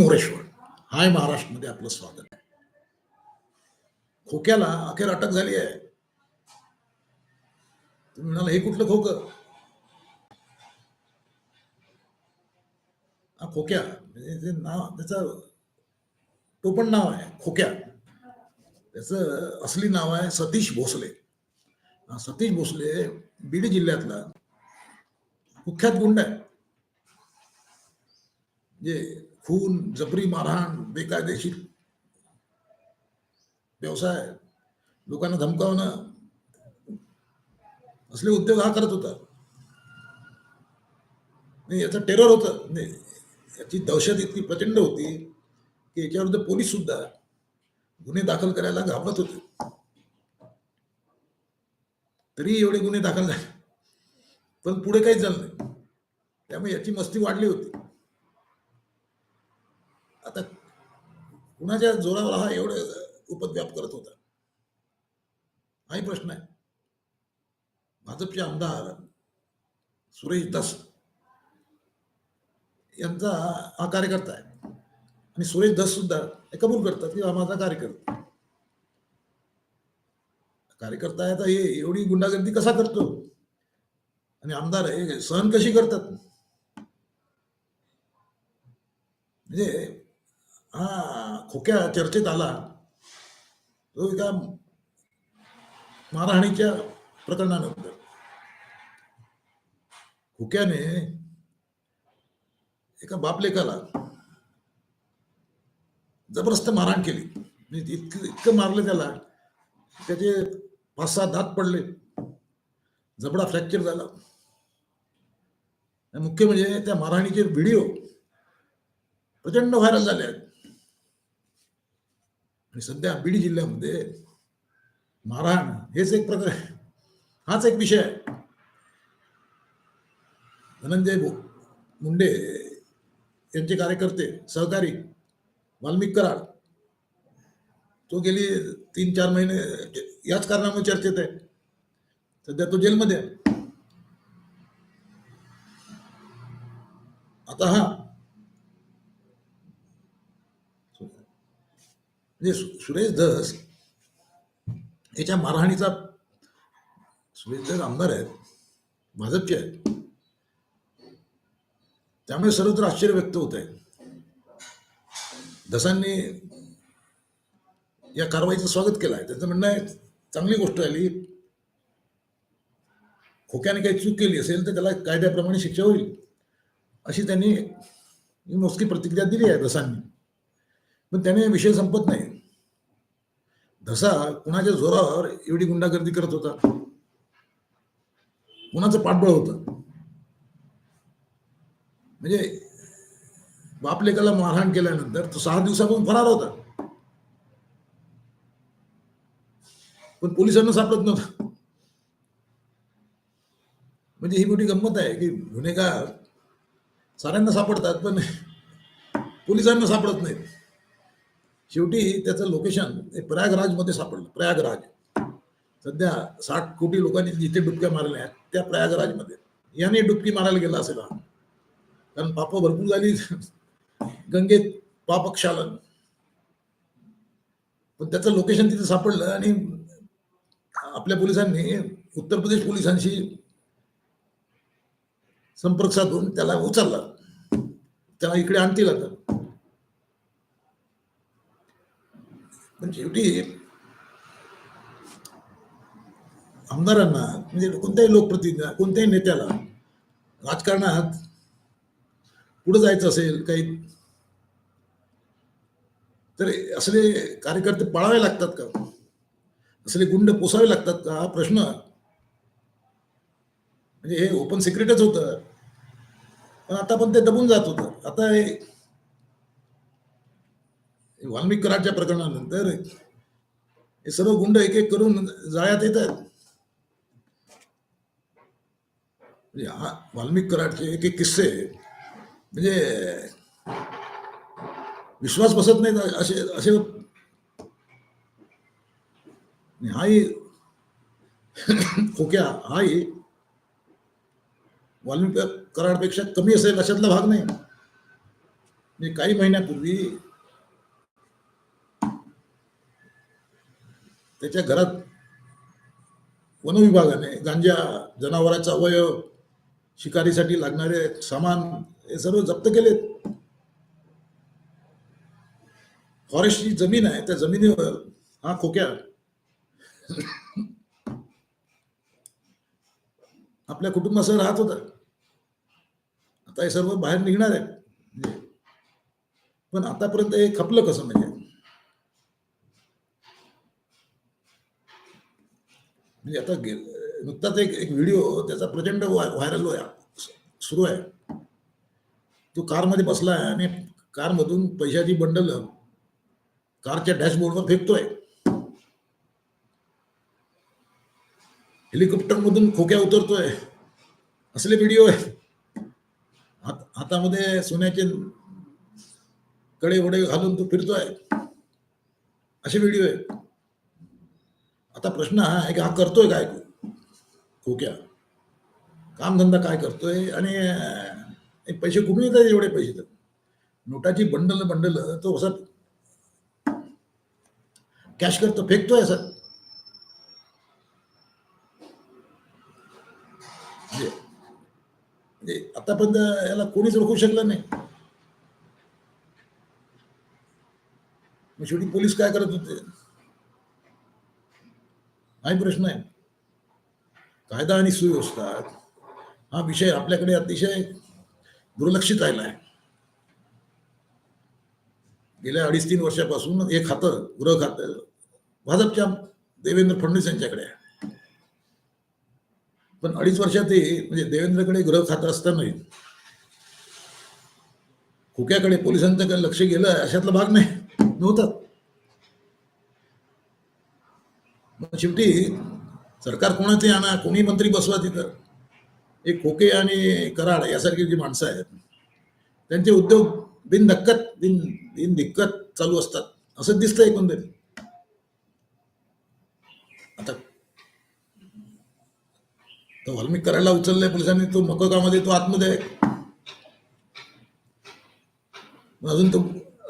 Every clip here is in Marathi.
मोरेश्वर. हाय महाराष्ट्रमध्ये आपलं स्वागत आहे. खोक्याला अखेर अटक झाली आहे. तुम्ही म्हणाला हे कुठलं खोकं? हा खोक्या. म्हणजे ते नाव त्याचं टोपण नाव आहे खोक्या. त्याचं असली नाव आहे सतीश भोसले. सतीश भोसले बीड जिल्ह्यातला कुख्यात गुंड आहे. जे खून जबरी मारहाण बेकायदेशीर. व्यवसाय. लोकांना धमकावणं. असले उद्योग हा करत होता. नाही याचं टेरर होतं. नाही याची दहशत इतकी प्रचंड होती की याच्याविरुद्ध पोलीस सुद्धा गुन्हे दाखल करायला घाबरत होते. तरी एवढे गुन्हे दाखल झाले. पण पुढे काहीच झालं नाही. त्यामुळे याची मस्ती वाढली होती. आता कुणाच्या जोरावर हा एवढं उपद्व्याप करत होता? हाही प्रश्न आहे. भाजपचे आमदार सुरेश दस यांचा हा कार्यकर्ता आहे. आणि सुरेश दस सुद्धा हे कबूल करतात की हा माझा कार्यकर्ता कार्यकर्ता आहे तर हे एवढी गुंडागर्दी कसा करतो? आणि आमदार हे सहन कशी करतात? म्हणजे हा खोक्या चर्चेत आला. तो एका मारहाणीच्या प्रकरणानंतर. खोक्याने एका बापलेकाला जबरदस्त मारहाण केली. म्हणजे इतकं इतकं मारलं त्याला त्याचे पाच सहा दात पडले. जबडा फ्रॅक्चर झाला. मुख्य म्हणजे त्या मारहाणीचे व्हिडिओ प्रचंड व्हायरल झाले आहेत. आणि सध्या बीड जिल्ह्यामध्ये मारहाण हेच एक प्रकार आहे. हाच एक विषय आहे. धनंजय मुंडे यांचे कार्यकर्ते सहकारी वाल्मिक कराड तो गेली तीन चार महिने याच कारणामुळे चर्चेत आहे. सध्या तो जेलमध्ये आहे. आता हा म्हणजे सुरेश धस याच्या मारहाणीचा सुरेश धस आमदार आहेत भाजपचे आहेत. त्यामुळे सर्वत्र आश्चर्य व्यक्त होत आहे. धसांनी या कारवाईचं स्वागत केलं आहे. त्यांचं म्हणणं आहे चांगली गोष्ट आली खोक्याने काही चूक केली असेल तर त्याला कायद्याप्रमाणे शिक्षा होईल. अशी त्यांनी मोजकी प्रतिक्रिया दिली आहे धसांनी. पण त्याने विषय संपत नाही. धसा कुणाच्या जोरावर एवढी गुंडागर्दी करत होता? कुणाचं पाठबळ होत? म्हणजे बापलेकाला मारहाण केल्यानंतर तो सहा दिवसापासून फरार होता. पण पोलिसांना सापडत नव्हतं. म्हणजे ही मोठी गंमत आहे की गुन्हेगार साऱ्यांना सापडतात पण पोलिसांना सापडत नाहीत. शेवटी त्याचं लोकेशन प्रयागराजमध्ये सापडलं प्रयागराज. सध्या साठ कोटी लोकांनी जिथे डुबक्या मारल्या आहेत त्या प्रयागराजमध्ये. याने डुबकी मारायला गेला असेल हा. कारण पाप भरपूर झाली. गंगेत पापक्षालन पण त्याचं लोकेशन तिथे सापडलं आणि आपल्या पोलिसांनी उत्तर प्रदेश पोलिसांशी संपर्क साधून त्याला उचलला. त्याला इकडे आणतील आता. म्हणजे पण शेवटी आमदारांना म्हणजे कोणत्याही लोकप्रतिनिधी कोणत्याही नेत्याला राजकारणात पुढे जायचं असेल काही तर असले कार्यकर्ते पाळावे लागतात का? असले गुंड पोसावे लागतात का? हा प्रश्न. म्हणजे हे ओपन सिक्रेटच होतं. पण आता पण ते दबून जात होतं. आता हे वाल्मिक कराडच्या प्रकरणानंतर हे सर्व गुंड एक एक करून जाळ्यात येतात म्हणजे हा वाल्मिक कराडचे एक एक किस्से म्हणजे विश्वास बसत नाही असे असे हाही खोक्या हाही वाल्मिक कराडपेक्षा कमी असेल अशातला भाग नाही. मी काही महिन्यापूर्वी त्याच्या घरात वनविभागाने गांजा जनावरांचा अवयव शिकारीसाठी लागणारे सामान हे सर्व जप्त केले फॉरेस्टची जमीन आहे त्या जमिनीवर हा खोक्या आपल्या कुटुंबासह राहत होता. आता हे सर्व बाहेर निघणार आहे म्हणजे, पण आतापर्यंत हे खपलं कसं म्हणजे? म्हणजे आता गे- नुकताच एक एक व्हिडिओ त्याचा प्रचंड व्हायरल होया. सुरू आहे. तो कारमध्ये बसला आहे आणि कारमधून पैशाची बंडल कारच्या डॅशबोर्डवर फेकतोय. हेलिकॉप्टरमधून खोक्या उतरतोय. असले व्हिडिओ आहे हात हातामध्ये सोन्याचे कडे वडे घालून तो फिरतोय. असे व्हिडिओ आहे आता प्रश्न हा आहे की हा करतोय काय खोक्या. कामधंदा काय करतोय? आणि पैसे कुठून येतात एवढे पैसे तर? नोटाची बंडल बंडल तो असा कॅश करतो फेकतोय असं. म्हणजे, म्हणजे आतापर्यंत याला कोणीच रोखू शकलं नाही. मग शेवटी पोलीस काय करत होते? हाही प्रश्न आहे. कायदा आणि सुव्यवस्था हा विषय आपल्याकडे अतिशय दुर्लक्षित राहिला आहे. गेल्या अडीच तीन वर्षापासून हे खातं गृह खातं भाजपच्या देवेंद्र फडणवीस यांच्याकडे आहे. पण अडीच वर्षातही म्हणजे देवेंद्रकडे गृह खातं असतानाही खोक्याकडे पोलिसांच्याकडे लक्ष गेलं अशातला भाग नाही नव्हता मग शेवटी सरकार कोणाचे आणा कोणी मंत्री बसवा तिथं. एक खोके आणि कराड यासारखी जी माणसं आहेत त्यांचे उद्योग बिनधक्कत बिन बिन दिक्कत चालू असतात. असं दिसतं एकंदरीत. आता तो वाल्मिक करायला उचललाय पोलिसांनी तो मकोकामध्ये तो आतमध्ये आहे. मग अजून तो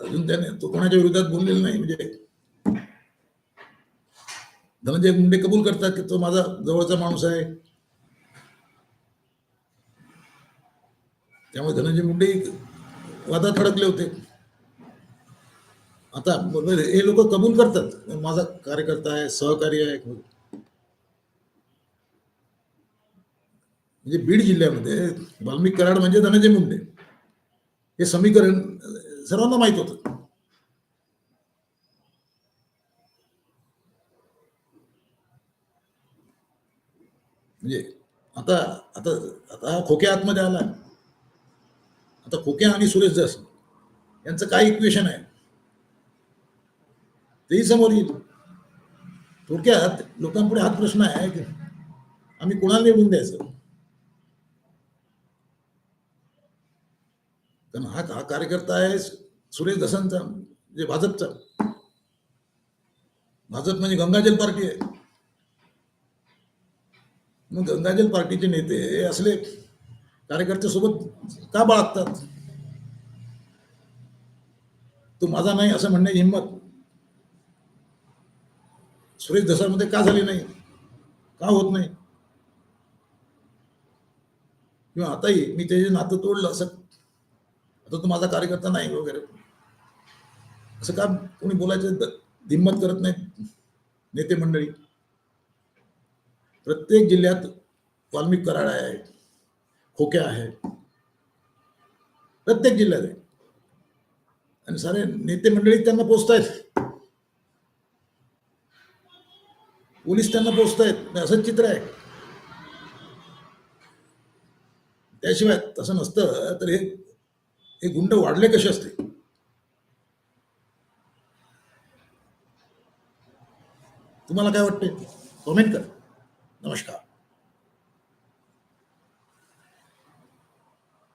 अजून त्याने तो कोणाच्या विरोधात बोललेला नाही. म्हणजे धनंजय मुंडे कबूल करतात की तो माझा जवळचा माणूस आहे. त्यामुळे धनंजय मुंडे वादात अडकले होते. आता म्हणजे हे लोक कबूल करतात. माझा कार्यकर्ता आहे सहकारी आहे. म्हणजे बीड जिल्ह्यामध्ये वाल्मिक कराड म्हणजे धनंजय मुंडे. हे समीकरण सर्वांना माहीत होतं. म्हणजे आता आता आता हा खोक्या आतमध्ये आला. आता खोक्या आणि सुरेश दास यांचं काय इक्वेशन आहे? तेही समोर येईल. थोडक्यात लोकांपुढे हाच प्रश्न आहे की आम्ही कोणाला निवडून द्यायचं? कारण हा हा कार्यकर्ता आहे सुरेश दसांचा म्हणजे भाजपचा. भाजप म्हणजे गंगाजल पार्टी आहे. मग गंगाजल पार्टीचे नेते असले कार्यकर्त्यासोबत का बाळगतात? तो माझा नाही असं म्हणण्याची हिंमत. सुरेश दसामध्ये का झाली नाही? का होत नाही? किंवा आताही मी त्याचे नातं तोडलं असं आता तो माझा कार्यकर्ता नाही वगैरे. असं का कोणी बोलायचं? हिंमत करत नाही नेते मंडळी. प्रत्येक जिल्ह्यात वाल्मिक कराड आहे खोक्या आहे. प्रत्येक जिल्ह्यात आहे. आणि सारे नेते मंडळी त्यांना पोचतायत. पोलीस त्यांना पोचतायत. असंच चित्र आहे. त्याशिवाय तसं नसतं तर हे हे गुंड वाढले कसे असते? तुम्हाला काय वाटते कमेंट करा. नमस्कार